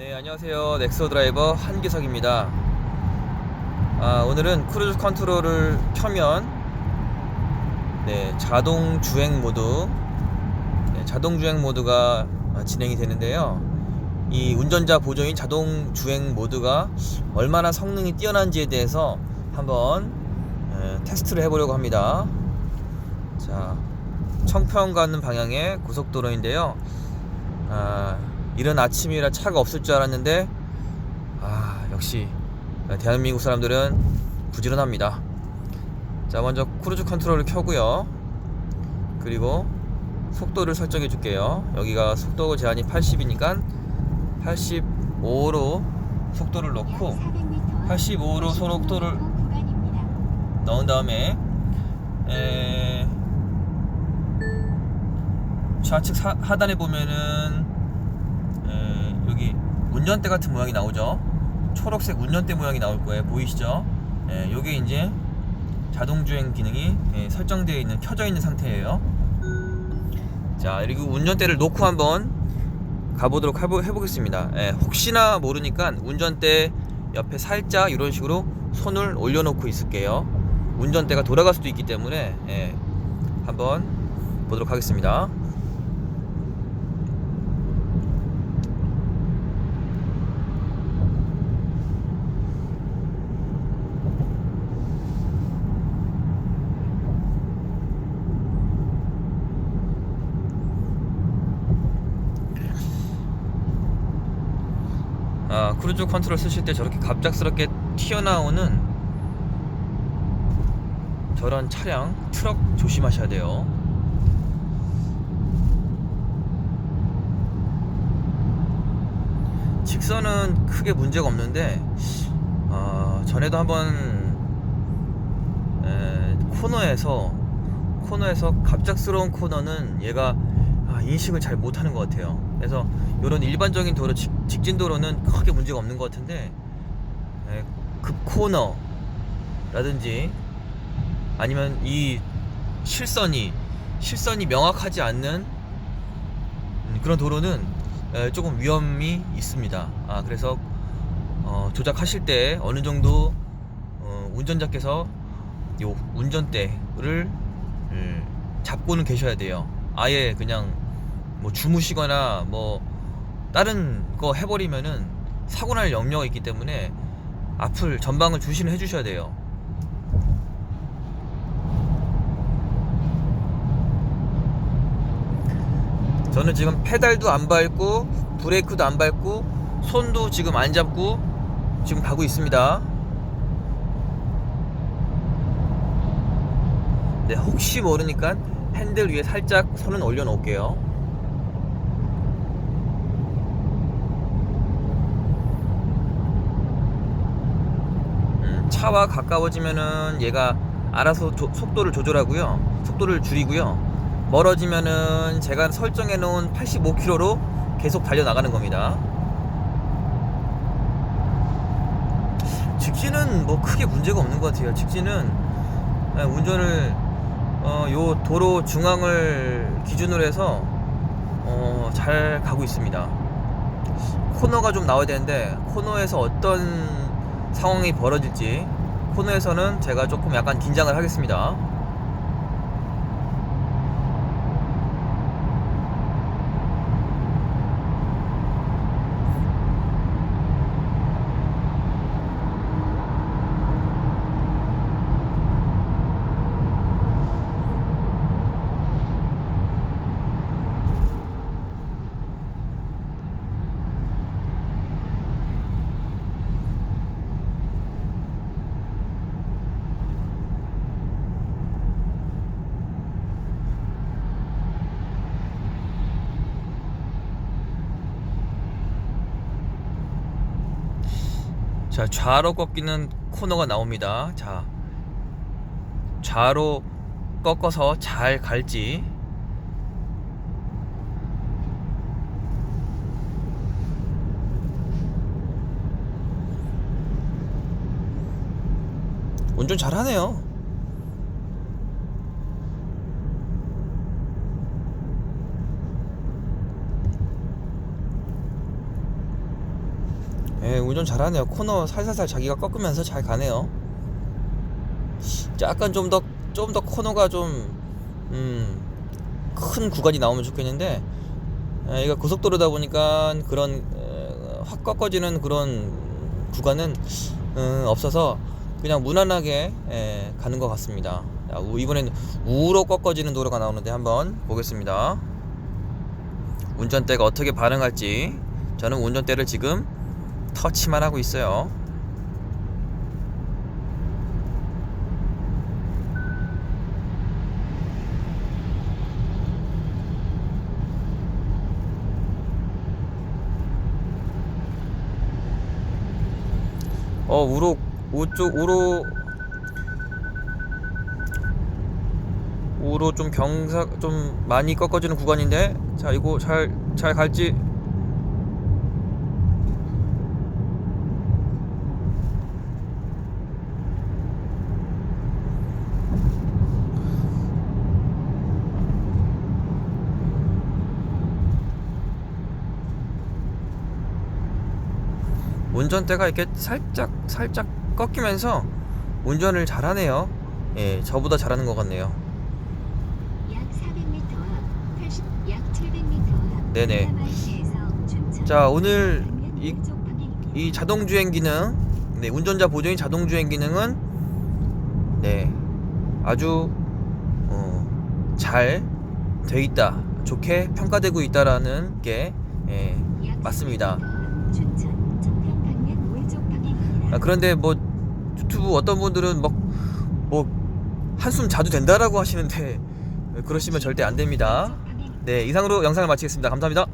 네, 안녕하세요. 넥소 드라이버 한기석입니다. 아, 오늘은 크루즈 컨트롤을 켜면 네, 자동 주행 모드 네, 자동 주행 모드가 아, 진행이 되는데요. 이 운전자 보조인 자동 주행 모드가 얼마나 성능이 뛰어난지에 대해서 한번 에, 테스트를 해보려고 합니다. 자, 청평 가는 방향의 고속도로인데요. 아, 이런 아침이라 차가 없을 줄 알았는데 아 역시 대한민국 사람들은 부지런합니다. 자 먼저 크루즈 컨트롤을 켜고요. 그리고 속도를 설정해 줄게요. 여기가 속도 제한이 80이니까 85로 속도를 넣고 85로 속도를 넣은 다음에 에... 좌측 사- 하단에 보면은 운전대 같은 모양이 나오죠. 초록색 운전대 모양이 나올 거예요. 보이시죠? 예, 요게 이제 자동 주행 기능이 예, 설정되어 있는 켜져 있는 상태예요. 자, 그리고 운전대를 놓고 한번 가보도록 해보, 해보겠습니다. 예, 혹시나 모르니까 운전대 옆에 살짝 이런 식으로 손을 올려놓고 있을게요. 운전대가 돌아갈 수도 있기 때문에 예, 한번 보도록 하겠습니다. 아, 크루즈 컨트롤 쓰실 때 저렇게 갑작스럽게 튀어나오는 저런 차량, 트럭 조심하셔야 돼요. 직선은 크게 문제가 없는데, 아, 전에도 한번 에, 코너에서 코너에서 갑작스러운 코너는 얘가 아, 인식을 잘 못하는 것 같아요. 그래서 이런 일반적인 도로 직, 직진 도로는 크게 문제가 없는 것 같은데 에, 급 코너라든지 아니면 이 실선이 실선이 명확하지 않는 음, 그런 도로는 에, 조금 위험이 있습니다. 아 그래서 어, 조작하실 때 어느 정도 어, 운전자께서 요 운전대를 음, 잡고는 계셔야 돼요. 아예 그냥 뭐 주무시거나 뭐 다른 거 해버리면은 사고 날 염려가 있기 때문에 앞을 전방을 주시는 해주셔야 돼요. 저는 지금 페달도 안 밟고 브레이크도 안 밟고 손도 지금 안 잡고 지금 가고 있습니다. 네, 혹시 모르니까 핸들 위에 살짝 손은 올려 놓을게요. 음, 차와 가까워지면은 얘가 알아서 조- 속도를 조절하고요. 속도를 줄이고요. 멀어지면은 제가 설정해 놓은 85km로 계속 달려 나가는 겁니다. 직진은 뭐 크게 문제가 없는 것 같아요. 직진은 예, 운전을 어, 요 도로 중앙을 기준으로 해서 어, 잘 가고 있습니다. 코너가 좀 나와야 되는데 코너에서 어떤 상황이 벌어질지 코너에서는 제가 조금 약간 긴장을 하겠습니다. 자, 좌로 꺾이는 코너가 나옵니다. 자, 좌로 꺾어서 잘 갈지. 운전 잘하네요. 예, 운전 잘하네요. 코너 살살살 자기가 꺾으면서 잘 가네요. 약간 좀 더 좀 더 코너가 좀 음, 큰 구간이 나오면 좋겠는데 에, 이거 고속도로다 보니까 그런 에, 확 꺾어지는 그런 구간은 음, 없어서 그냥 무난하게 에, 가는 것 같습니다. 자, 우- 이번엔 우로 꺾어지는 도로가 나오는데 한번 보겠습니다. 운전대가 어떻게 반응할지 저는 운전대를 지금 터치만 하고 있어요. 어 우로 우쪽 우로 우로 좀 경사 좀 많이 꺾어지는 구간인데 자 이거 잘 잘 갈지 운전대가 이렇게 살짝 살짝 꺾이면서 운전을 잘하네요. 예, 저보다 잘하는 것 같네요. 약 400m 앞 80, 약 700m 앞 네네. 자, 오늘 이-. 이 자동 주행 기능, 네, 운전자 보조인 자동 주행 기능은 네, 아주 어, 잘돼 있다, 좋게 평가되고 있다라는 게 예, 약 맞습니다. 400m 앞 춘천 청평 방면 왼쪽 방향입니다. 아, 그런데 뭐 유튜브 어떤 분들은 막 뭐 한숨 자도 된다라고 하시는데 그러시면 절대 안 됩니다. 네, 이상으로 영상을 마치겠습니다. 감사합니다.